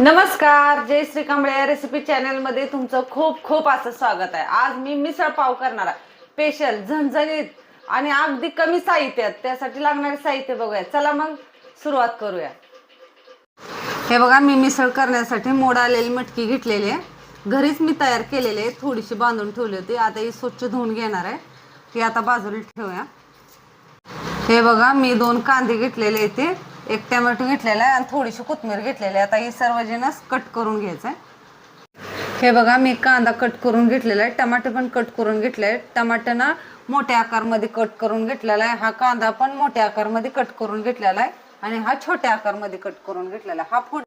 नमस्कार जय श्री कांबळे या रेसिपी चॅनलमध्ये तुमचं खूप खूप असं स्वागत आहे. आज मी मिसळ पाव करणार आहे. स्पेशल झणझणीत आणि अगदी कमी साहित्यात. त्यासाठी लागणारे साहित्य बघूया. चला मग सुरुवात करूया. हे बघा मी मिसळ करण्यासाठी मोड आलेली मटकी घेतलेली आहे. घरीच मी तयार केलेली आहे. थोडीशी बांधून ठेवली होती. आता ही स्वच्छ धुवून घेणार आहे. ती आता बाजूला ठेवूया. हे बघा मी दोन कांदे घेतलेले आहेत ते. एक टोमॅटो घेतलेला आहे आणि थोडीशी कोथमीर घेतलेली आहे. आता ही सर्व जिनस कट करून घ्यायचं आहे हे बघा मी कांदा कट करून घेतलेला आहे. टमाटे पण कट करून घेतले आहे टमाटर ना मोठ्या आकारमध्ये कट करून घेतलेला आहे. हा कांदा पण मोठ्या आकारमध्ये कट करून घेतलेला आहे. आणि हा छोट्या आकारमध्ये कट करून घेतलेला आहे. हा फूड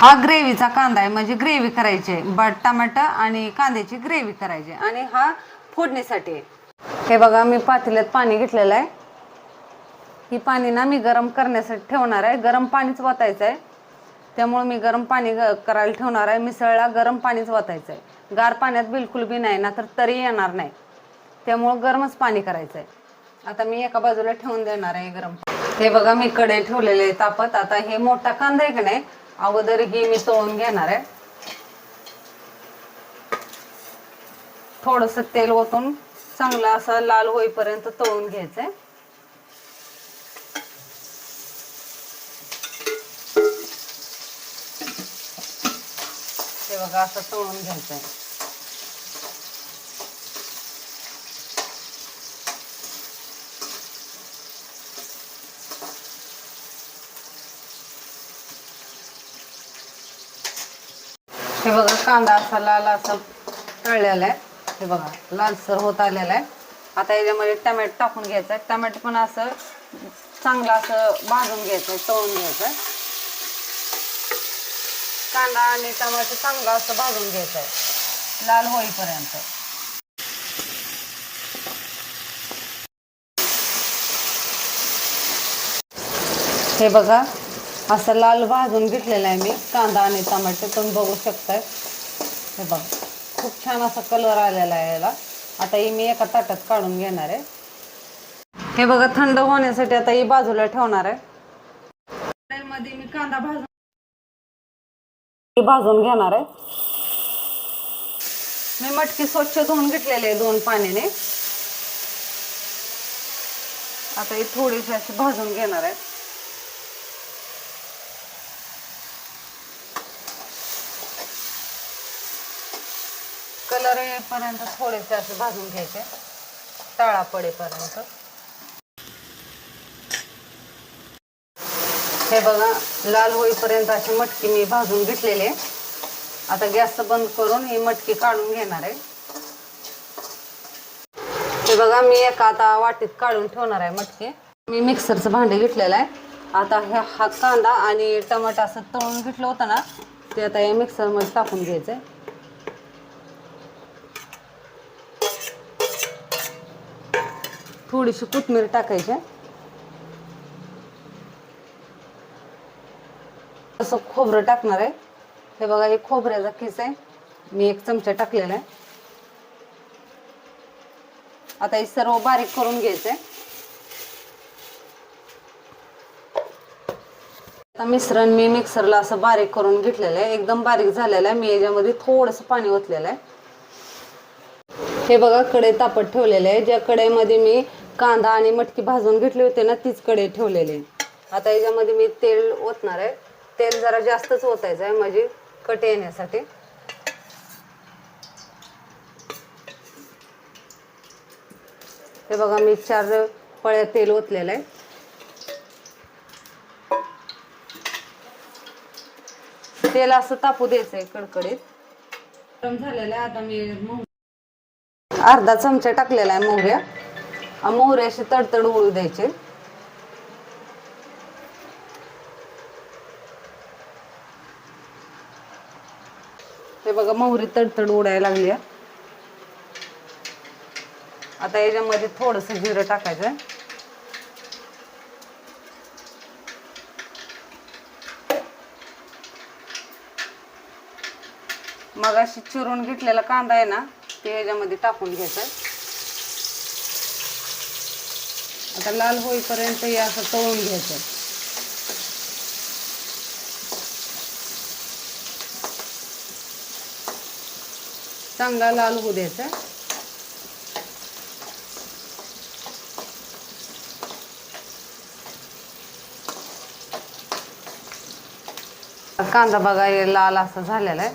हा ग्रेव्हीचा कांदा आहे. म्हणजे ग्रेव्ही करायची आहे. बट टमाटर आणि कांद्याची ग्रेव्ही करायची आहे. आणि हा फोडणीसाठी आहे. हे बघा मी पातेल्यात पाणी घेतलेलं आहे. ही पाणी ना मी गरम करण्यासाठी ठेवणार आहे. गरम पाणीच वाचायचं आहे. त्यामुळं मी गरम पाणी ग- करायला ठेवणार आहे. मिसळला गरम पाणीच वाचायचं आहे. गार पाण्यात बिलकुल बी नाही ना तर तरी येणार नाही. त्यामुळं गरमच पाणी करायचं आहे. आता मी एका बाजूला ठेवून देणार आहे गरम हे बघा मी कडे ठेवलेले आहे तापत. आता हे मोठा कांदा आहे का नाही? अगोदर ही मी तळून घेणार आहे. थोडस तेल ओतून चांगला असा लाल होईपर्यंत तळून घ्यायचंय आहे. बघा असं तळून घ्यायचंय. हे बघा कांदा असा लाल असा तळलेला आहे. हे बघा लालसर होत आलेला आहे. आता याच्यामध्ये टमॅटो टाकून घ्यायचा आहे टमॅटो पण असं चांगलं असं भाजून घ्यायचं तळून घ्यायचं कांदा आणि टमाटे चांगला असं भाजून घ्यायचं आहे लाल होईपर्यंत. हे बघा असं लाल भाजून घेतलेलं आहे मी. कांदा आणि टमाटे तुम्ही बघू शकताय. हे बघा खूप छान असा कलर आलेला आहे याला. आता ही मी एका ताटात काढून घेणार आहे. हे बघा थंड होण्यासाठी आता ही बाजूला ठेवणार आहे. मध्ये मी कांदा भाजून भाजून घेणार आहे. मी मटकी स्वच्छ धुवून घेतलेली आहे दोन पाण्याने. आता ही थोडीशी अशी भाजून घेणार आहे. कलर येईपर्यंत थोडेसे असे भाजून घ्यायचे. तळा पडेपर्यंत. हे बघा लाल होईपर्यंत अशी मटकी मी भाजून घेतलेली आहे. आता गॅस बंद करून ही मटकी काढून घेणार आहे. हे बघा मी एका आता वाटीत काढून ठेवणार आहे मटकी. मी मिक्सरचं भांडे घेतलेलं आहे. आता हे हा कांदा आणि टमाटा असं तळून घेतलं होतं ना ते आता या मिक्सरमध्ये टाकून घ्यायचं आहे थोडीशी कोथमीर टाकायची असं खोबरं टाकणार आहे. हे बघा हे खोबऱ्याचा खिस आहे. मी एक चमचा टाकलेला आहे. आता हे सर्व बारीक करून घ्यायचंय. आता मिश्रण मी मिक्सरला असं बारीक करून घेतलेलं आहे. एकदम बारीक झालेलं आहे. मी याच्यामध्ये थोडंसं पाणी ओतलेलं आहे. हे बघा कडे तापत ठेवलेले आहे. ज्या कडेमध्ये मी कांदा आणि मटकी भाजून घेतली होते ना तीच कडे ठेवलेली आहे. आता याच्यामध्ये मी तेल ओतणार आहे. तेल जरा जास्तच ओतायचं आहे म्हणजे कट येण्यासाठी. हे बघा मी चार पळ्या तेल ओतलेलं आहे. तेल असं तापू द्यायचं आहे कडकडीत. गरम झालेलं आहे आता मी अर्धा चमचा टाकलेला आहे मोहऱ्या. मोहऱ्याशी तडतड उळू द्यायचे. हे बघा मोहरी तडतड उडायला लागली आहे. आता याच्यामध्ये थोडस जिरं टाकायचं आहे. मग अशी चिरून घेतलेला कांदा आहे ना ते ह्याच्यामध्ये टाकून घ्यायचं आता लाल होईपर्यंत हे असं तळून घ्यायचं चांगला लाल होऊ द्यायचा. कांदा बघा लाल असा झालेला आहे.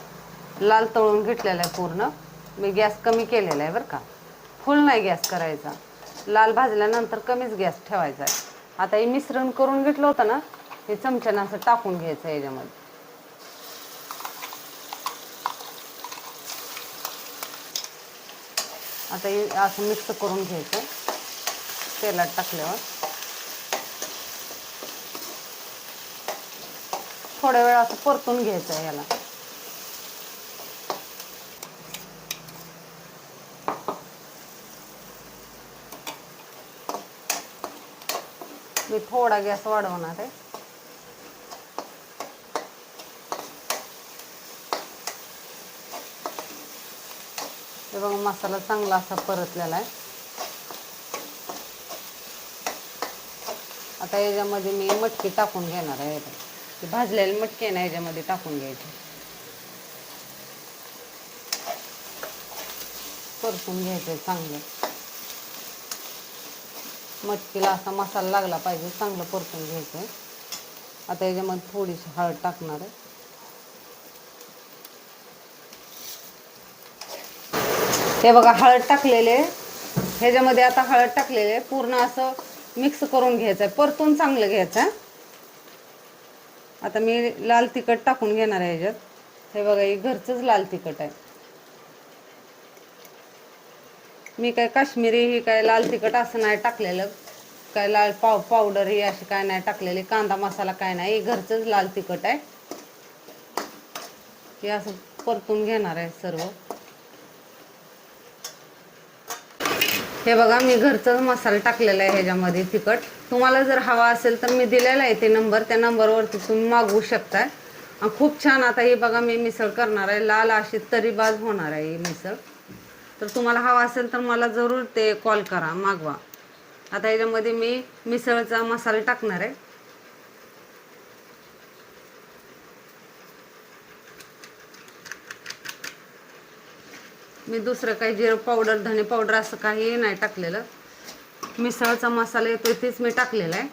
लाल तळून घेतलेला आहे पूर्ण. मी गॅस कमी केलेला आहे बरं का. फुल नाही गॅस करायचा. लाल भाजल्यानंतर कमीच गॅस ठेवायचा आहे. आता हे मिश्रण करून घेतलं होतं ना हे चमच्यानं असं टाकून घ्यायचं याच्यामध्ये. आता हे असं मिक्स करून घ्यायचं तेलात टाकल्यावर. थोड्या वेळ असं परतून घ्यायचं आहे याला. मी थोडा गॅस वाढवणार आहे. हे बघा मसाला चांगला असा परतलेला आहे. आता याच्यामध्ये मी मटकी टाकून घेणार आहे. याच्यात. ती भाजलेली मटकी आहे ना याच्यामध्ये टाकून घ्यायची. परतून घ्यायचं चांगलं. मटकीला असा मसाला लागला पाहिजे चांगलं परतून घ्यायचं आता याच्यामध्ये थोडीशी हळद टाकणार आहे. हे बघा हळद टाकलेले. ह्याच्यामध्ये आता हळद टाकलेले. पूर्ण असं मिक्स करून घ्यायचं आहे परतून चांगलं घ्यायचं आहे आता मी लाल तिखट टाकून घेणार आहे ह्याच्यात. हे बघा हे घरचंच लाल तिखट आहे. मी काय काश्मीरी ही काय लाल तिखट असं नाही टाकलेलं. काय लाल पाव पावडर ही अशी काय नाही टाकलेली. कांदा मसाला काय नाही. हे घरचंच लाल तिखट आहे. हे असं परतून घेणार आहे सर्व. हे बघा मी घरचाच मसाला टाकलेला आहे ह्याच्यामध्ये तिखट. तुम्हाला जर हवा असेल तर मी दिलेला आहे ते नंबर. त्या नंबरवरती तुम्ही मागवू शकताय. खूप छान आता हे बघा मी मिसळ करणार आहे. लाल अशी तरीबाज होणार आहे ही मिसळ. तर तुम्हाला हवा असेल तर मला जरूर ते कॉल करा मागवा. आता ह्याच्यामध्ये मी मिसळचा मसाला टाकणार आहे. मी दुसरं काही जिरं पावडर धने पावडर असं काही नाही टाकलेलं. मिसळचा मसाला येतो तेच मी टाकलेला आहे.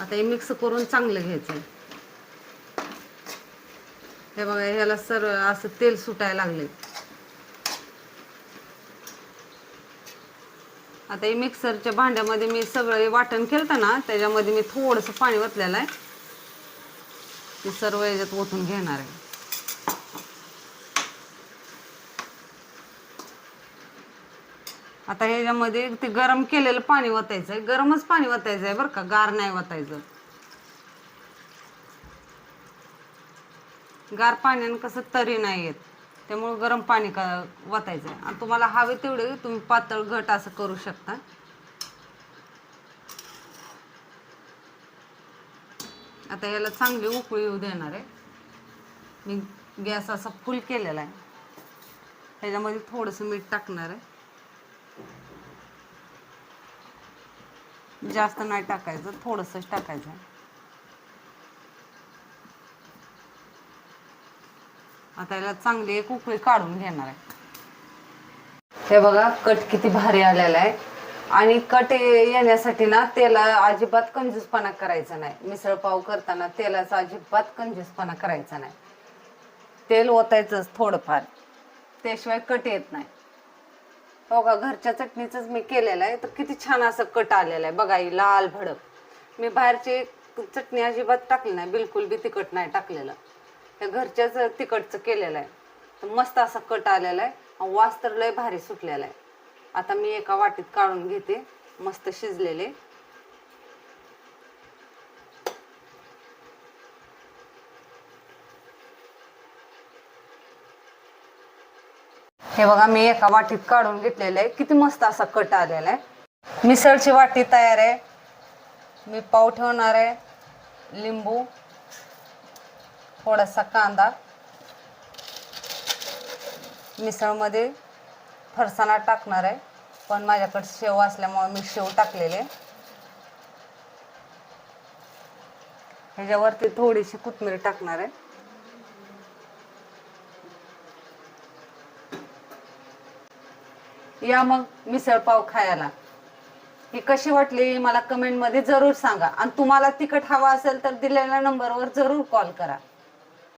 आता हे मिक्स करून चांगलं घ्यायचं. आहे हे बघा ह्याला सर असं तेल सुटायला लागले आता हे मिक्सरच्या भांड्यामध्ये मी सगळं हे वाटण केलं ना त्याच्यामध्ये मी थोडंसं पाणी ओतलेलं आहे. ते सर्व याच्यात ओतून घेणार आहे. आता ह्याच्यामध्ये ते गरम केलेलं पाणी ओतायचं आहे गरमच पाणी ओतायचं आहे बरं का गार नाही वतायचं. गार पाण्यानं कसं तरी नाही येत. त्यामुळं गरम पाणी का वतायचं आहे आणि तुम्हाला हवे तेवढे तुम्ही पातळ घट असं करू शकता. आता याला चांगली उकळी येऊ देणार आहे. मी गॅस असा फुल केलेला आहे. त्याच्यामध्ये थोडंसं मीठ टाकणार आहे. म्हणजे जास्त नाही टाकायचं थोडंसंच टाकायचं. आता याला चांगली एक उकळी काढून घेणार आहे. हे बघा कट किती भारी आलेला आहे. आणि कट येण्यासाठी ना तेला अजिबात कंजूसपणा करायचा नाही. मिसळ पाव करताना तेलाचा अजिबात कंजूसपणा करायचा नाही. तेल ओतायचंच थोडंफार. त्याशिवाय कट येत नाही. हो का घरच्या चटणीचंच मी केलेलं आहे. तर किती छान असं कट आलेलं आहे. बघा ही लाल भडक. मी बाहेरची चटणी अजिबात टाकली नाही. बिलकुल बी तिखट नाही टाकलेलं. हे घरच्याच तिखटचं केलेलं आहे. तर मस्त असा कट आलेला आहे. आणि वास तर लय भारी सुटलेला आहे. आता मी एका वाटीत काढून घेते. मस्त शिजलेले. हे बघा मी एका वाटीत काढून घेतलेलं आहे. किती मस्त असा कट आलेला आहे. मिसळची वाटी तयार आहे. मी पाव ठेवणार आहे. लिंबू थोडासा कांदा मिसळमध्ये फरसाणा टाकणार आहे. पण माझ्याकडे शेव असल्यामुळे मी शेव टाकलेले ह्याच्यावरती थोडीशी कोथमीर टाकणार आहे. या मग मिसळपाव खायला. ही कशी वाटली मला कमेंटमध्ये जरूर सांगा. आणि तुम्हाला तिखट हवा असेल तर दिलेल्या नंबरवर जरूर कॉल करा.